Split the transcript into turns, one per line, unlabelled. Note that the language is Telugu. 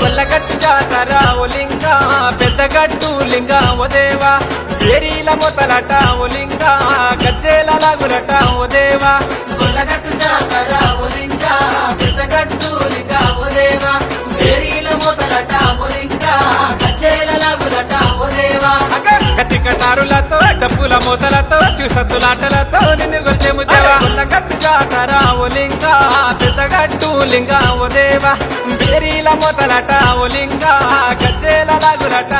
గొల్లగట్టు జాతర ఓ లింగ పెద్దగట్టు లింగ ఓ దేవా. ఏరీల మొతలట ఓ లింగ గజ్జేల లాగులట ఓ దేవా.
గొల్లగట్టు జాతర ఒలింక పెద్దగట్టు లింగ ఒదేవా పేరీల మొదలట ఒలింక కచ్చేల లాగులట ఒదేవా
గట్టి కటారులతో డప్పుల మూతలతో శివసత్తులాటలతో నిన్ను గొల్లెము దేవా గొల్లగట్టు జాతర ఓ లింగ ఓలింగా లింగ ఓ దేవా. బేరీల మొదలట ఓ లింగ గజ్జేల లాగులట